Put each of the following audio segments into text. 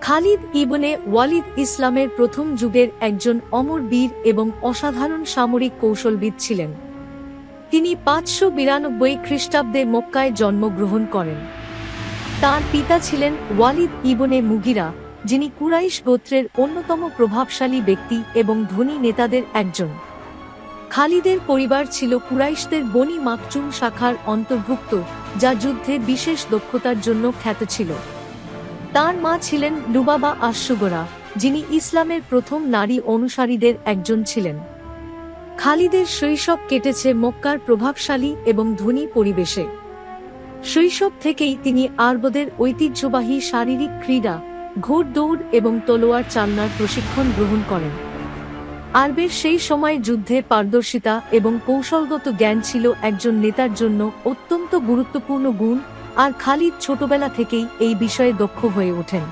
খালিদ ইবনে ওয়ালিদ ইসলামের প্রথম যুগের একজন অমর বীর এবং অসাধারণ সামরিক কৌশলবিদ ছিলেন। তিনি পাঁচশো বিরানব্বই খ্রিস্টাব্দে মক্কায় জন্মগ্রহণ করেন। তার পিতা ছিলেন ওয়ালিদ ইবনে মুগিরা, যিনি কুরাইশ গোত্রের অন্যতম প্রভাবশালী ব্যক্তি এবং ধনী নেতাদের একজন। খালিদের পরিবার ছিল কুরাইশদের বনি মাকচুম শাখার অন্তর্ভুক্ত, যা যুদ্ধে বিশেষ দক্ষতার জন্য খ্যাত ছিল। তার মা ছিলেন লুবাবা আশুগরা যিনি ইসলামের প্রথম নারী অনুসারীদের একজন ছিলেন। খালিদের শৈশব কেটেছে মক্কার প্রভাবশালী এবং ধনী পরিবেশে। শৈশব থেকেই তিনি আরবদের ঐতিহ্যবাহী শারীরিক ক্রীড়া, ঘোড়দৌড় এবং তলোয়ার চালনার প্রশিক্ষণ গ্রহণ করেন। আরবের সেই সময় যুদ্ধে পারদর্শিতা এবং কৌশলগত জ্ঞান ছিল একজন নেতার জন্য অত্যন্ত গুরুত্বপূর্ণ গুণ, আর খালিদ ছোটবেলা থেকেই এই বিষয়ে দক্ষ হয়ে ওঠেন।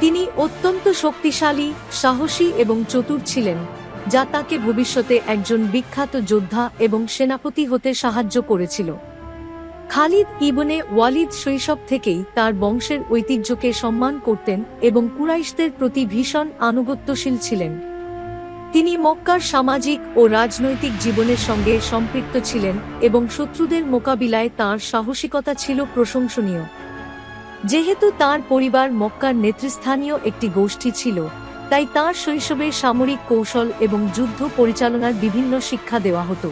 তিনি অত্যন্ত শক্তিশালী, সাহসী এবং চতুর ছিলেন, যা তাকে ভবিষ্যতে একজন বিখ্যাত যোদ্ধা এবং সেনাপতি হতে সাহায্য করেছিল। খালিদ ইবনে ওয়ালিদ শৈশব থেকেই তার বংশের ঐতিহ্যকে সম্মান করতেন এবং কুরাইশদের প্রতি ভীষণ আনুগত্যশীল ছিলেন। তিনি মক্কার সামাজিক ও রাজনৈতিক জীবনের সঙ্গে সম্পৃক্ত ছিলেন এবং শত্রুদের মোকাবিলায় তার সাহসিকতা ছিল প্রশংসনীয়। যেহেতু তার পরিবার মক্কার নেতৃস্থানীয় একটি গোষ্ঠী ছিল, তাই তার শৈশবে সামরিক কৌশল এবং যুদ্ধ পরিচালনার বিভিন্ন শিক্ষা দেওয়া হতো।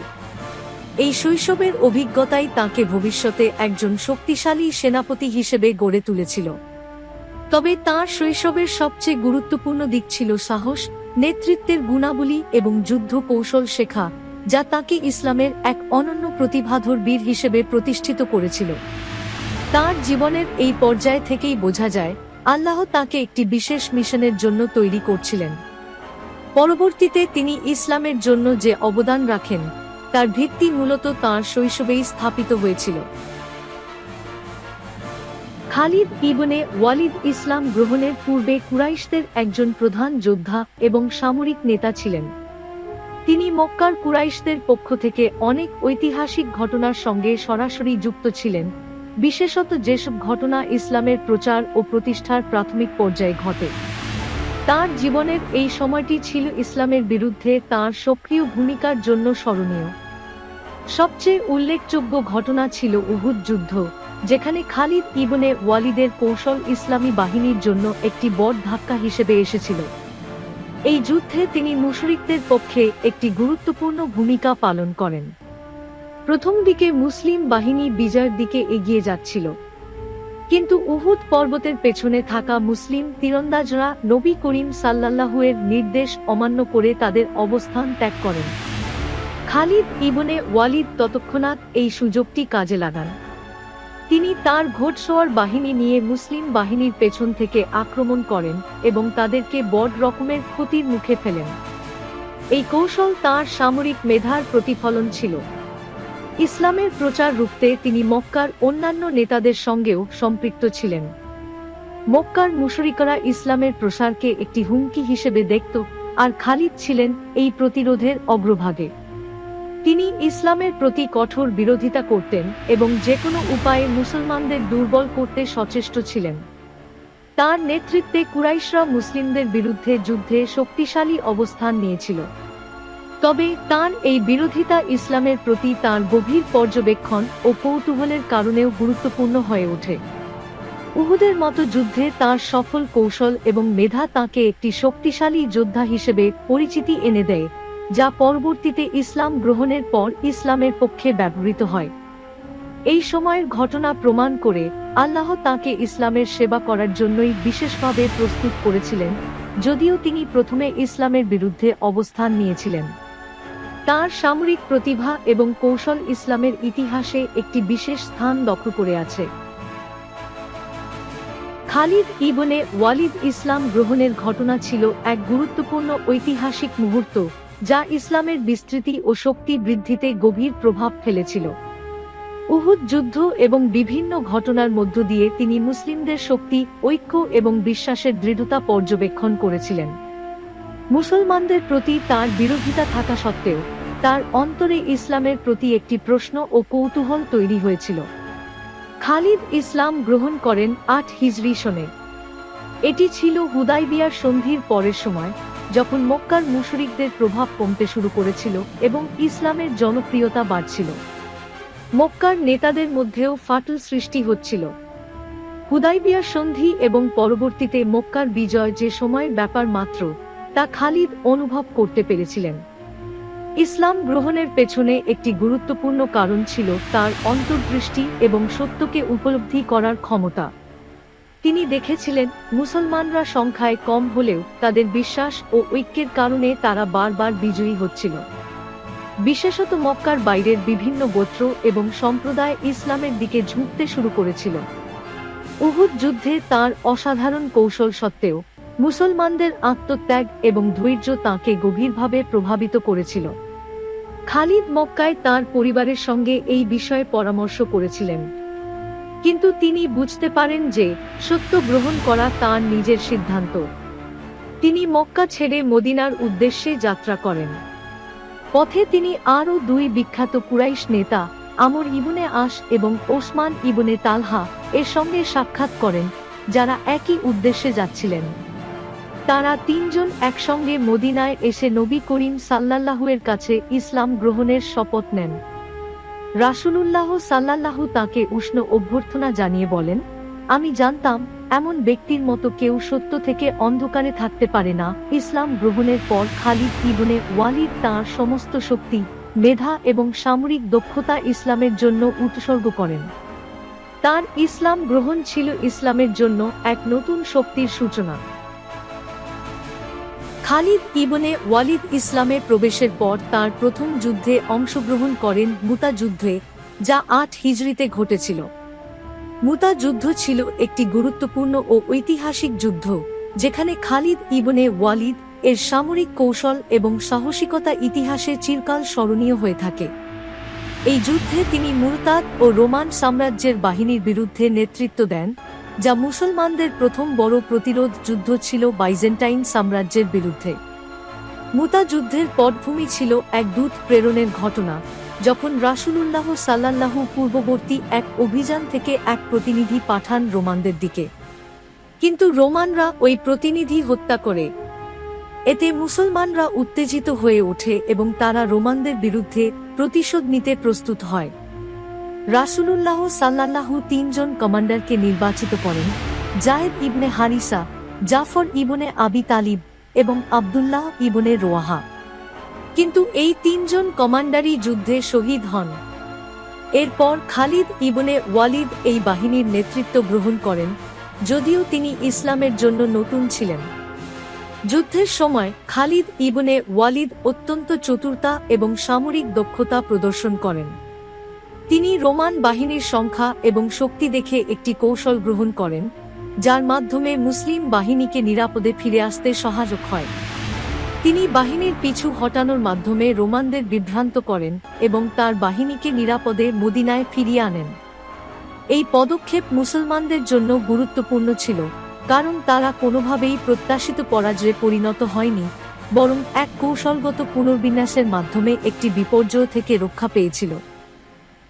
এই শৈশবের অভিজ্ঞতাই তাকে ভবিষ্যতে একজন শক্তিশালী সেনাপতি হিসেবে গড়ে তুলেছিল। তবে তার শৈশবের সবচেয়ে গুরুত্বপূর্ণ দিক ছিল সাহস নেতৃত্বের গুণাবলী এবং যুদ্ধ কৌশল শেখা, যা তাকে ইসলামের এক অনন্য প্রতিভাধর বীর হিসেবে প্রতিষ্ঠিত করেছিল। তার জীবনের এই পর্যায় থেকেই বোঝা যায়, আল্লাহ তাকে একটি বিশেষ মিশনের জন্য তৈরি করছিলেন। পরবর্তীতে তিনি ইসলামের জন্য যে অবদান রাখেন, তার ভিত্তি মূলত তাঁর শৈশবেই স্থাপিত হয়েছিল। খালিদ ইবনে ওয়ালিদ ইসলাম গ্রহণের পূর্বে কুরাইশদের একজন প্রধান যোদ্ধা এবং সামরিক নেতা ছিলেন। তিনি মক্কার কুরাইশদের পক্ষ থেকে অনেক ঐতিহাসিক ঘটনার সঙ্গে সরাসরি যুক্ত ছিলেন, বিশেষত যেসব ঘটনা ইসলামের প্রচার ও প্রতিষ্ঠার প্রাথমিক পর্যায়ে ঘটে। তার জীবনের এই সময়টি ছিল ইসলামের বিরুদ্ধে তার সক্রিয় ভূমিকার জন্য স্মরণীয়। সবচেয়ে উল্লেখযোগ্য ঘটনা ছিল উহুদ যুদ্ধ। যেখানে খালিদ ইবনে ওয়ালিদের কৌশল ইসলামী বাহিনীর জন্য একটি বড় ধাক্কা হিসেবে এসেছিল। এই যুদ্ধে তিনি মুশরিকদের পক্ষে একটি গুরুত্বপূর্ণ ভূমিকা পালন করেন। প্রথম দিকে মুসলিম বাহিনী বিজয়ের দিকে এগিয়ে যাচ্ছিল। কিন্তু উহুদ পর্বতের পেছনে থাকা মুসলিম তীরন্দাজরা নবী করিম সাল্লাল্লাহুয়ের নির্দেশ অমান্য করে তাদের অবস্থান ত্যাগ করেন। খালিদ ইবনে ওয়ালিদ ততক্ষণাৎ এই সুযোগটি কাজে লাগান। তিনি তার ঘোটসোয়ার বাহিনী নিয়ে মুসলিম বাহিনীর পেছন থেকে আক্রমণ করেন এবং তাদেরকে বড় রকমের ক্ষতির মুখে ফেলেন। এই কৌশল তার সামরিক মেধার প্রতিফলন ছিল। ইসলামের প্রচার রুখতে তিনি মক্কার অন্যান্য নেতাদের সঙ্গেও সম্পৃক্ত ছিলেন। মক্কার মুশরিকরা ইসলামের প্রসারকে একটি হুমকি হিসেবে দেখত আর খালিদ ছিলেন এই প্রতিরোধের অগ্রভাগে। তিনি ইসলামের প্রতি কঠোর বিরোধিতা করতেন এবং যে কোনো উপায়ে মুসলমানদের দুর্বল করতে সচেষ্ট ছিলেন। তার নেতৃত্বে কুরাইশরা মুসলিমদের বিরুদ্ধে যুদ্ধে শক্তিশালী অবস্থান নিয়েছিল। তবে তার এই বিরোধিতা ইসলামের প্রতি তার গভীর পর্যবেক্ষণ ও কৌতূহলের কারণেও গুরুত্বপূর্ণ হয়ে ওঠে। উহুদের মতো যুদ্ধে তার সফল কৌশল এবং মেধা তাকে একটি শক্তিশালী যোদ্ধা হিসেবে পরিচিতি এনে দেয়। যা পরবর্তীতে ইসলাম গ্রহণের পর ইসলামের পক্ষে ব্যবহৃত হয়। এই সময়ের ঘটনা প্রমাণ করে আল্লাহ তাকে ইসলামের সেবা করার জন্যই বিশেষভাবে প্রস্তুত করেছিলেন, যদিও তিনি প্রথমে ইসলামের বিরুদ্ধে অবস্থান নিয়েছিলেন। তার সামরিক প্রতিভা এবং কৌশল ইসলামের ইতিহাসে একটি বিশেষ স্থান দখল করে আছে। খালিদ ইবনে ওয়ালিদ ইসলাম গ্রহণের ঘটনা ছিল এক গুরুত্বপূর্ণ ঐতিহাসিক মুহূর্ত যা ইসলামের বিস্তৃতি ও শক্তি বৃদ্ধিতে গভীর প্রভাব ফেলেছিল। উহুদ যুদ্ধ এবং বিভিন্ন ঘটনার মধ্য দিয়ে তিনি মুসলিমদের শক্তি, ঐক্য এবং বিশ্বাসের দৃঢ়তা পর্যবেক্ষণ করেছিলেন। মুসলমানদের প্রতি তার বিরোধিতা থাকা সত্ত্বেও, তার অন্তরে ইসলামের প্রতি একটি প্রশ্ন ও কৌতূহল তৈরি হয়েছিল। খালিদ ইসলাম গ্রহণ করেন আট হিজরি সনে। এটি ছিল হুদাইবিয়ার সন্ধির পরের সময় যখন মক্কার মুশরিকদের প্রভাব কমতে শুরু করেছিল এবং ইসলামের জনপ্রিয়তা বাড়ছিল। মক্কার নেতাদের মধ্যেও ফাটল সৃষ্টি হচ্ছিল। হুদাইবিয়ার সন্ধি এবং পরবর্তীতে মক্কার বিজয় যে সময়ের ব্যাপার মাত্র, তা খালিদ অনুভব করতে পেরেছিলেন। ইসলাম গ্রহণের পেছনে একটি গুরুত্বপূর্ণ কারণ ছিল তার অন্তর্দৃষ্টি এবং সত্যকে উপলব্ধি করার ক্ষমতা। তিনি দেখেছিলেন, মুসলমানরা সংখ্যায় কম হলেও তাদের বিশ্বাস ও ঐক্যের কারণে তারা বারবার বিজয়ী হচ্ছিল। বিশেষত মক্কার বাইরের বিভিন্ন গোত্র এবং সম্প্রদায় ইসলামের দিকে ঝুঁকতে শুরু করেছিল। উহুদ যুদ্ধে তার অসাধারণ কৌশল সত্ত্বেও, মুসলমানদের আত্মত্যাগ এবং ধৈর্য তাঁকে গভীরভাবে প্রভাবিত করেছিল। খালিদ মক্কায় তার পরিবারের সঙ্গে এই বিষয়ে পরামর্শ করেছিলেন। কিন্তু তিনি বুঝতে পারেন যে সত্য গ্রহণ করা তার নিজের সিদ্ধান্ত। তিনি মক্কা ছেড়ে মদিনার উদ্দেশ্যে যাত্রা করেন। পথে তিনি আরও দুই বিখ্যাত কুরাইশ নেতা, আমর ইবনে আশ এবং ওসমান ইবনে তালহা, এর সঙ্গে সাক্ষাৎ করেন, যারা একই উদ্দেশ্যে যাচ্ছিলেন। তারা তিনজন একসঙ্গে মদিনায় এসে নবী করিম সাল্লাল্লাহুয়ের কাছে ইসলাম গ্রহণের শপথ নেন। রাসূলুল্লাহ সাল্লাল্লাহু তাকে উষ্ণ অভ্যর্থনা জানিয়ে বলেন, আমি জানতাম, এমন ব্যক্তির মতো কেউ সত্য থেকে অন্ধকারে থাকতে পারে না। ইসলাম গ্রহণের পর খালিদ ইবনে ওয়ালিদ তাঁর সমস্ত শক্তি, মেধা এবং সামরিক দক্ষতা ইসলামের জন্য উৎসর্গ করেন। তার ইসলাম গ্রহণ ছিল ইসলামের জন্য এক নতুন শক্তির সূচনা। খালিদ ইবনে ওয়ালিদ ইসলামে প্রবেশের পর তার প্রথম যুদ্ধে অংশগ্রহণ করেন মুতা যুদ্ধে, যা আট হিজরিতে ঘটেছিল। মুতা যুদ্ধ ছিল একটি গুরুত্বপূর্ণ ও ঐতিহাসিক যুদ্ধ, যেখানে খালিদ ইবনে ওয়ালিদ এর সামরিক কৌশল এবং সাহসিকতা ইতিহাসে চিরকাল স্মরণীয় হয়ে থাকে। এই যুদ্ধে তিনি মুরতাদ ও রোমান সাম্রাজ্যের বাহিনীর বিরুদ্ধে নেতৃত্ব দেন। যা মুসলমানদের প্রথম বড় প্রতিরোধ যুদ্ধ ছিল বাইজেন্টাইন সাম্রাজ্যের বিরুদ্ধে। মুতা যুদ্ধের পটভূমি ছিল এক দূত প্রেরণের ঘটনা, যখন রাসূলুল্লাহ সাল্লাল্লাহু পূর্ববর্তী এক অভিযান থেকে এক প্রতিনিধি পাঠান রোমানদের দিকে। কিন্তু রোমানরা ওই প্রতিনিধি হত্যা করে। এতে মুসলমানরা উত্তেজিত হয়ে ওঠে এবং তারা রোমানদের বিরুদ্ধে প্রতিশোধ নিতে প্রস্তুত হয়। রাসূলুল্লাহ সাল্লাল্লাহু তিনজন কমান্ডারকে নির্বাচিত করেন, জায়েদ ইবনে হারিসা জাফর ইবনে আবি তালিব এবং আবদুল্লাহ ইবনে রোয়াহা। কিন্তু এই তিনজন কমান্ডারই যুদ্ধে শহীদ হন। এরপর খালিদ ইবনে ওয়ালিদ এই বাহিনীর নেতৃত্ব গ্রহণ করেন, যদিও তিনি ইসলামের জন্য নতুন ছিলেন। যুদ্ধের সময় খালিদ ইবনে ওয়ালিদ অত্যন্ত চতুরতা এবং সামরিক দক্ষতা প্রদর্শন করেন। তিনি রোমান বাহিনীর সংখ্যা এবং শক্তি দেখে একটি কৌশল গ্রহণ করেন, যার মাধ্যমে মুসলিম বাহিনীকে নিরাপদে ফিরে আসতে সহায়ক হয়। তিনি বাহিনীর পিছু হটানোর মাধ্যমে রোমানদের বিভ্রান্ত করেন এবং তার বাহিনীকে নিরাপদে মদিনায় ফিরিয়ে আনেন। এই পদক্ষেপ মুসলমানদের জন্য গুরুত্বপূর্ণ ছিল, কারণ তারা কোনোভাবেই প্রত্যাশিত পরাজয়ে পরিণত হয়নি, বরং এক কৌশলগত পুনর্বিন্যাসের মাধ্যমে একটি বিপর্যয় থেকে রক্ষা পেয়েছিল।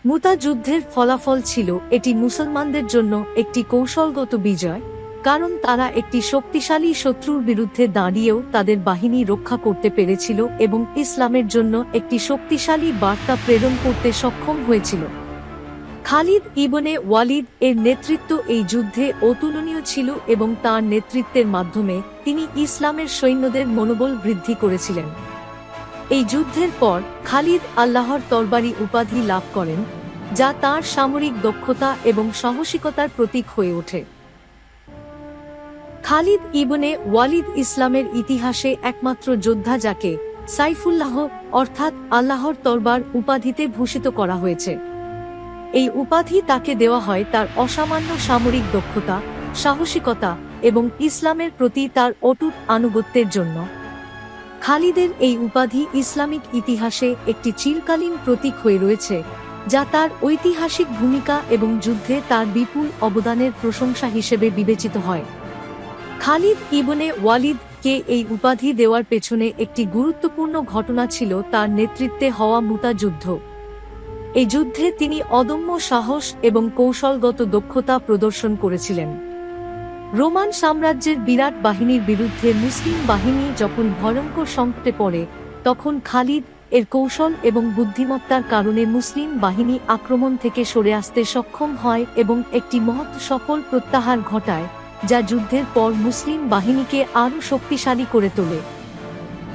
মুতা যুদ্ধের ফলাফল ছিল এটি মুসলমানদের জন্য একটি কৌশলগত বিজয়, কারণ তারা একটি শক্তিশালী শত্রুর বিরুদ্ধে দাঁড়িয়েও তাদের বাহিনী রক্ষা করতে পেরেছিল এবং ইসলামের জন্য একটি শক্তিশালী বার্তা প্রেরণ করতে সক্ষম হয়েছিল। খালিদ ইবনে ওয়ালিদ এর নেতৃত্ব এই যুদ্ধে অতুলনীয় ছিল এবং তার নেতৃত্বের মাধ্যমে তিনি ইসলামের সৈন্যদের মনোবল বৃদ্ধি করেছিলেন। এই যুদ্ধের পর খালিদ আল্লাহর তরবারি উপাধি লাভ করেন, যা তার সামরিক দক্ষতা এবং সাহসিকতার প্রতীক হয়ে ওঠে। খালিদ ইবনে ওয়ালিদ ইসলামের ইতিহাসে একমাত্র যোদ্ধা যাকে সাইফুল্লাহ অর্থাৎ আল্লাহর তরবার উপাধিতে ভূষিত করা হয়েছে। এই উপাধি তাকে দেওয়া হয় তার অসামান্য সামরিক দক্ষতা, সাহসিকতা এবং ইসলামের প্রতি তার অটুট আনুগত্যের জন্য। খালিদের এই উপাধি ইসলামিক ইতিহাসে একটি চিরকালীন প্রতীক হয়ে রয়েছে, যা তার ঐতিহাসিক ভূমিকা এবং যুদ্ধে তার বিপুল অবদানের প্রশংসা হিসেবে বিবেচিত হয়। খালিদ ইবনে ওয়ালিদ কে এই উপাধি দেওয়ার পেছনে একটি গুরুত্বপূর্ণ ঘটনা ছিল তার নেতৃত্বে হওয়া মুতা যুদ্ধ। এই যুদ্ধে তিনি অদম্য সাহস এবং কৌশলগত দক্ষতা প্রদর্শন করেছিলেন। রোমান সাম্রাজ্যের বিরাট বাহিনীর বিরুদ্ধে মুসলিম বাহিনী যখন ভয়ঙ্কর সংকটে পড়ে, তখন খালিদ এর কৌশল এবং বুদ্ধিমত্তার কারণে মুসলিম বাহিনী আক্রমণ থেকে সরে আসতে সক্ষম হয় এবং একটি মহৎ সফল প্রত্যাহার ঘটায়, যা যুদ্ধের পর মুসলিম বাহিনীকে আরও শক্তিশালী করে তোলে।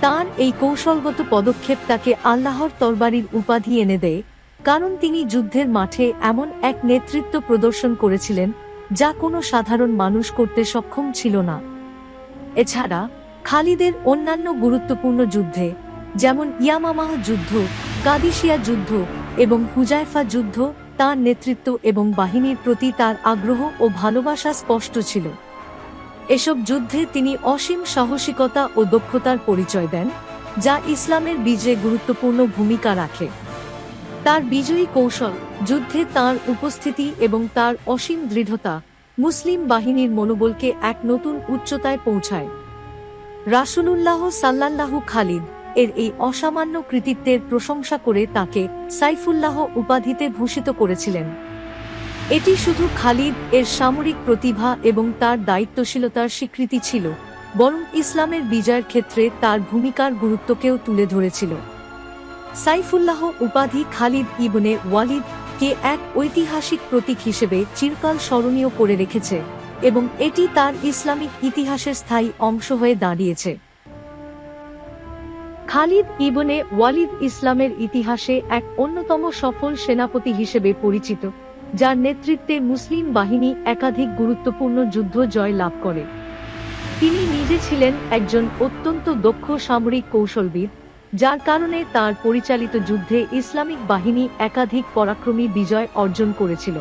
তার এই কৌশলগত পদক্ষেপ তাকে আল্লাহর তরবারির উপাধি এনে দেয়, কারণ তিনি যুদ্ধের মাঠে এমন এক নেতৃত্ব প্রদর্শন করেছিলেন যা কোনো সাধারণ মানুষ করতে সক্ষম ছিল না। এছাড়া, খালিদের অন্যান্য গুরুত্বপূর্ণ যুদ্ধে, যেমন ইয়ামামাহ যুদ্ধ, কাদিসিয়া যুদ্ধ এবং হুজাইফা যুদ্ধ, তার নেতৃত্ব এবং বাহিনীর প্রতি তার আগ্রহ ও ভালোবাসা স্পষ্ট ছিল। এসব যুদ্ধে তিনি অসীম সাহসিকতা ও দক্ষতার পরিচয় দেন, যা ইসলামের বীজে গুরুত্বপূর্ণ ভূমিকা রাখে। তার বিজয়ী কৌশল, যুদ্ধে তার উপস্থিতি এবং তার অসীম দৃঢ়তা মুসলিম বাহিনীর মনোবলকে এক নতুন উচ্চতায় পৌঁছায়। রাসূলুল্লাহ সাল্লাল্লাহু খালিদ এর এই অসামান্য কৃতিত্বের প্রশংসা করে তাকে সাইফুল্লাহ উপাধিতে ভূষিত করেছিলেন। এটি শুধু খালিদ এর সামরিক প্রতিভা এবং তার দায়িত্বশীলতার স্বীকৃতি ছিল, বরং ইসলামের বিজয়ের ক্ষেত্রে তার ভূমিকার গুরুত্বকেও তুলে ধরেছিল। সাইফুল্লাহ উপাধি খালিদ ইবনে ওয়ালিদ কে এক ঐতিহাসিক প্রতীক হিসেবে চিরকাল স্মরণীয় করে রেখেছে এবং এটি তার ইসলামিক ইতিহাসের স্থায়ী অংশ হয়ে দাঁড়িয়েছে। খালিদ ইবনে ওয়ালিদ ইসলামের ইতিহাসে এক অন্যতম সফল সেনাপতি হিসেবে পরিচিত, যার নেতৃত্বে মুসলিম বাহিনী একাধিক গুরুত্বপূর্ণ যুদ্ধ জয় লাভ করে। তিনি নিজে ছিলেন একজন অত্যন্ত দক্ষ সামরিক কৌশলবিদ যার কারণে তার পরিচালিত যুদ্ধে ইসলামিক বাহিনী একাধিক পরাক্রমী বিজয় অর্জন করেছিল।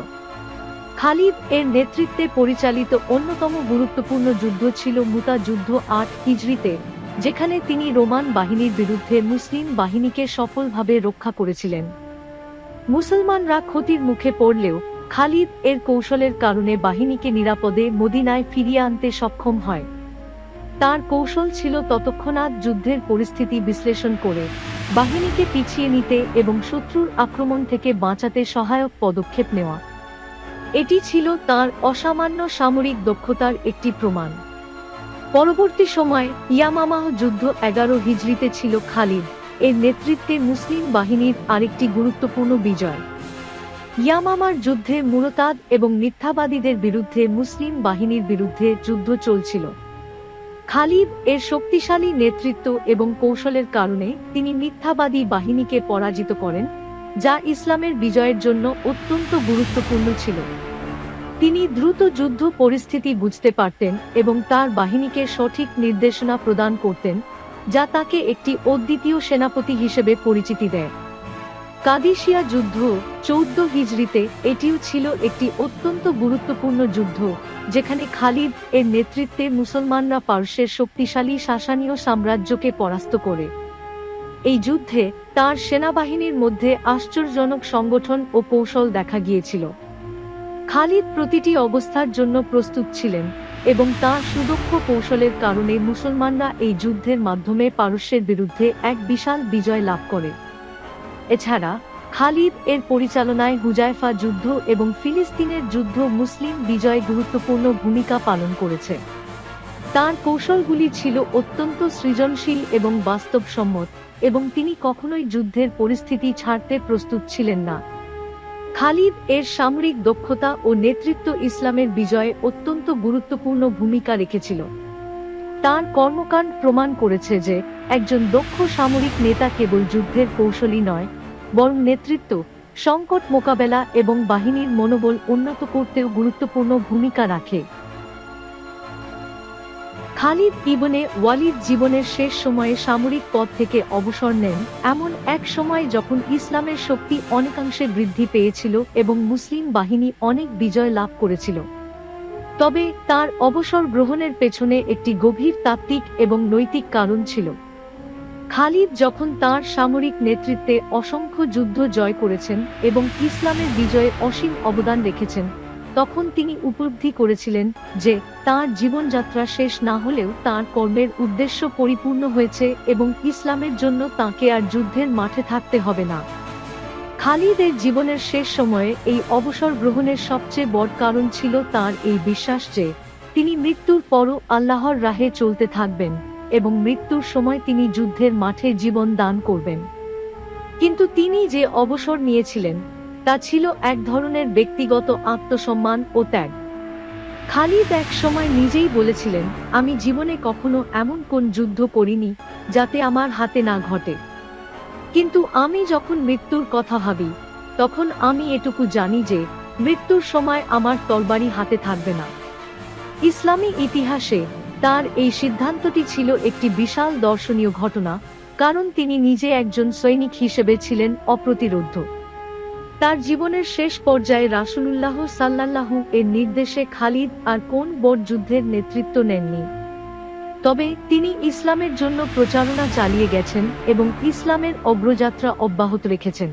খালিদ এর নেতৃত্বে পরিচালিত অন্যতম গুরুত্বপূর্ণ যুদ্ধ ছিল মুতা যুদ্ধ আট হিজরিতে, যেখানে তিনি রোমান বাহিনীর বিরুদ্ধে মুসলিম বাহিনীকে সফলভাবে রক্ষা করেছিলেন। মুসলমানরা ক্ষতির মুখে পড়লেও খালিদ এর কৌশলের কারণে বাহিনীকে নিরাপদে মদিনায় ফিরিয়ে আনতে সক্ষম হয়। তার কৌশল ছিল ততক্ষণাৎ যুদ্ধের পরিস্থিতি বিশ্লেষণ করে, বাহিনীকে পিছিয়ে নিতে এবং শত্রুর আক্রমণ থেকে বাঁচাতে সহায়ক পদক্ষেপ নেওয়া। এটি ছিল তার অসামান্য সামরিক দক্ষতার একটি প্রমাণ। পরবর্তী সময়ে ইয়ামামাহ যুদ্ধ এগারো হিজড়িতে ছিল খালিদ, এর নেতৃত্বে মুসলিম বাহিনীর আরেকটি গুরুত্বপূর্ণ বিজয়। ইয়ামামার যুদ্ধে মুরতাদ এবং মিথ্যাবাদীদের বিরুদ্ধে মুসলিম বাহিনীর বিরুদ্ধে যুদ্ধ চলছিল। খালিদ এর শক্তিশালী নেতৃত্ব এবং কৌশলের কারণে তিনি মিথ্যাবাদী বাহিনীকে পরাজিত করেন, যা ইসলামের বিজয়ের জন্য অত্যন্ত গুরুত্বপূর্ণ ছিল। তিনি দ্রুত যুদ্ধ পরিস্থিতি বুঝতে পারতেন এবং তার বাহিনীকে সঠিক নির্দেশনা প্রদান করতেন, যা তাকে একটি অদ্বিতীয় সেনাপতি হিসেবে পরিচিতি দেয়। কাদিসিয়া যুদ্ধ চৌদ্দ হিজড়িতে এটিও ছিল একটি অত্যন্ত গুরুত্বপূর্ণ যুদ্ধ, যেখানে খালিদ এর নেতৃত্বে মুসলমানরা পার্শ্বের শক্তিশালী শাসানীয় সাম্রাজ্যকে পরাস্ত করে। এই যুদ্ধে তার সেনাবাহিনীর মধ্যে আশ্চর্যজনক সংগঠন ও কৌশল দেখা গিয়েছিল। খালিদ প্রতিটি অবস্থার জন্য প্রস্তুত ছিলেন এবং তার সুদক্ষ কৌশলের কারণে মুসলমানরা এই যুদ্ধের মাধ্যমে পারস্যের বিরুদ্ধে এক বিশাল বিজয় লাভ করে। এছাড়া, খালিদ এর পরিচালনায় হুজাইফা যুদ্ধ এবং ফিলিস্তিনের যুদ্ধ মুসলিম বিজয়ে গুরুত্বপূর্ণ ভূমিকা পালন করেছে। তার কৌশলগুলি ছিল অত্যন্ত সৃজনশীল এবং বাস্তবসম্মত, এবং তিনি কখনোই যুদ্ধের পরিস্থিতি ছাড়তে প্রস্তুত ছিলেন না। খালিদ এর সামরিক দক্ষতা ও নেতৃত্ব ইসলামের বিজয়ে অত্যন্ত গুরুত্বপূর্ণ ভূমিকা রেখেছিল। তার কর্মকাণ্ড প্রমাণ করেছে যে একজন দক্ষ সামরিক নেতা কেবল যুদ্ধের কৌশলী নয়, বরং নেতৃত্ব, সংকট মোকাবেলা এবং বাহিনীর মনোবল উন্নত করতেও গুরুত্বপূর্ণ ভূমিকা রাখে। খালিদ ইবনে ওয়ালিদ জীবনের শেষ সময়ে সামরিক পদ থেকে অবসর নেন, এমন এক সময় যখন ইসলামের শক্তি অনেকাংশে বৃদ্ধি পেয়েছিল এবং মুসলিম বাহিনী অনেক বিজয় লাভ করেছিল। তবে তার অবসর গ্রহণের পেছনে একটি গভীর তাত্ত্বিক এবং নৈতিক কারণ ছিল। খালিদ যখন তার সামরিক নেতৃত্বে অসংখ্য যুদ্ধ জয় করেছেন এবং ইসলামের বিজয়ে অসীম অবদান রেখেছেন, তখন তিনি উপলব্ধি করেছিলেন যে তার জীবনযাত্রা শেষ না হলেও তার কর্মের উদ্দেশ্য পরিপূর্ণ হয়েছে এবং ইসলামের জন্য তাকে আর যুদ্ধের মাঠে থাকতে হবে না। খালিদের জীবনের শেষ সময়ে এই অবসর গ্রহণের সবচেয়ে বড় কারণ ছিল তার এই বিশ্বাস যে তিনি মৃত্যুর পরও আল্লাহর রাহে চলতে থাকবেন। এবং মৃত্যুর সময় তিনি যুদ্ধের মাঠে জীবন দান করবেন। কিন্তু তিনি যে অবসর নিয়েছিলেন, তা ছিল এক ধরনের ব্যক্তিগত আত্মসম্মান ও ত্যাগ। খালিদ এক সময় নিজেই বলেছিলেন, আমি জীবনে কখনো এমন কোন যুদ্ধ করিনি, যাতে আমার হাতে না ঘটে। কিন্তু আমি যখন মৃত্যুর কথা ভাবি, তখন আমি এটুকু জানি যে, মৃত্যুর সময় আমার তরবারি হাতে থাকবে না। ইসলামী ইতিহাসে তার এই সিদ্ধান্তটি ছিল একটি বিশাল দর্শনীয় ঘটনা, কারণ তিনি নিজে একজন সৈনিক হিসেবে ছিলেন অপ্রতিরোধ তার জীবনের শেষ পর্যায়ে রাসূলুল্লাহ সাল্লাল্লাহু এর নির্দেশে খালিদ আর কোন বড় যুদ্ধের নেতৃত্ব নেননি। তবে তিনি ইসলামের জন্য প্রচারণা চালিয়ে গেছেন এবং ইসলামের অগ্রযাত্রা অব্যাহত রেখেছেন।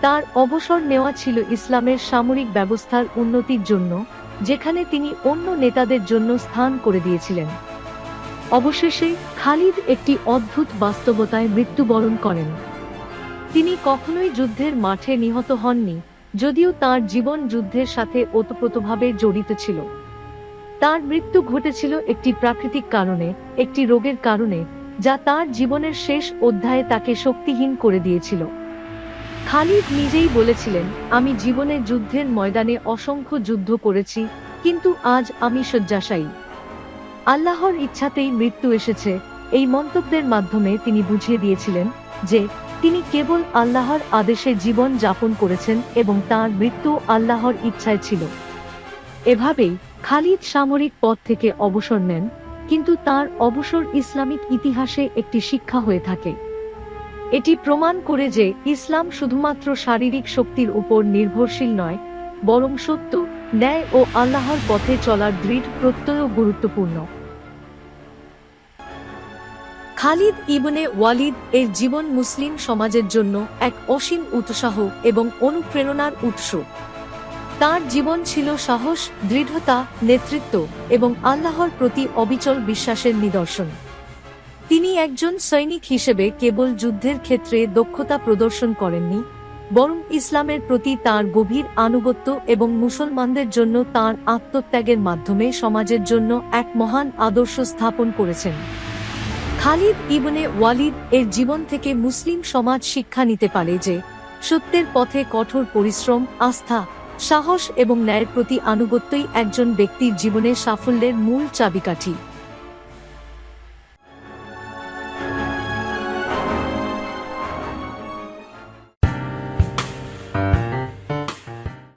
তার অবসর নেওয়া ছিল ইসলামের সামরিক ব্যবস্থার উন্নতির জন্য যেখানে তিনি অন্য নেতাদের জন্য স্থান করে দিয়েছিলেন। অবশেষে খালিদ একটি অদ্ভুত বাস্তবতায় মৃত্যুবরণ করেন। তিনি কখনোই যুদ্ধের মাঠে নিহত হননি, যদিও তার জীবন যুদ্ধের সাথে ওতপ্রোতভাবে জড়িত ছিল। তার মৃত্যু ঘটেছিল একটি প্রাকৃতিক কারণে, একটি রোগের কারণে, যা তার জীবনের শেষ অধ্যায়ে তাকে শক্তিহীন করে দিয়েছিল। খালিদ নিজেই বলেছিলেন, আমি জীবনে যুদ্ধের ময়দানে অসংখ্য যুদ্ধ করেছি, কিন্তু আজ আমি শয্যাশায়ী। আল্লাহর ইচ্ছাতেই মৃত্যু এসেছে। এই মন্তব্যের মাধ্যমে তিনি বুঝিয়ে দিয়েছিলেন যে, তিনি কেবল আল্লাহর আদেশে জীবন যাপন করেছেন এবং তার মৃত্যু আল্লাহর ইচ্ছায় ছিল। এভাবেই খালিদ সামরিক পদ থেকে অবসর নেন, কিন্তু তার অবসর ইসলামিক ইতিহাসে একটি শিক্ষা হয়ে থাকে। এটি প্রমাণ করে যে ইসলাম শুধুমাত্র শারীরিক শক্তির উপর নির্ভরশীল নয়, বরং সত্য, ন্যায় ও আল্লাহর পথে চলার দৃঢ় প্রত্যয় গুরুত্বপূর্ণ। খালিদ ইবনে ওয়ালিদ এর জীবন মুসলিম সমাজের জন্য এক অসীম উৎসাহ এবং অনুপ্রেরণার উৎস। তার জীবন ছিল সাহস, দৃঢ়তা, নেতৃত্ব এবং আল্লাহর প্রতি অবিচল বিশ্বাসের নিদর্শন। তিনি একজন সৈনিক হিসেবে কেবল যুদ্ধের ক্ষেত্রে দক্ষতা প্রদর্শন করেননি, বরং ইসলামের প্রতি তার গভীর আনুগত্য এবং মুসলমানদের জন্য তার আত্মত্যাগের মাধ্যমে সমাজের জন্য এক মহান আদর্শ স্থাপন করেছেন। খালিদ ইবনে ওয়ালিদ এর জীবন থেকে মুসলিম সমাজ শিক্ষা নিতে পারে যে, সত্যের পথে কঠোর পরিশ্রম, আস্থা, সাহস এবং ন্যায়ের প্রতি আনুগত্যই একজন ব্যক্তির জীবনের সাফল্যের মূল চাবিকাঠি।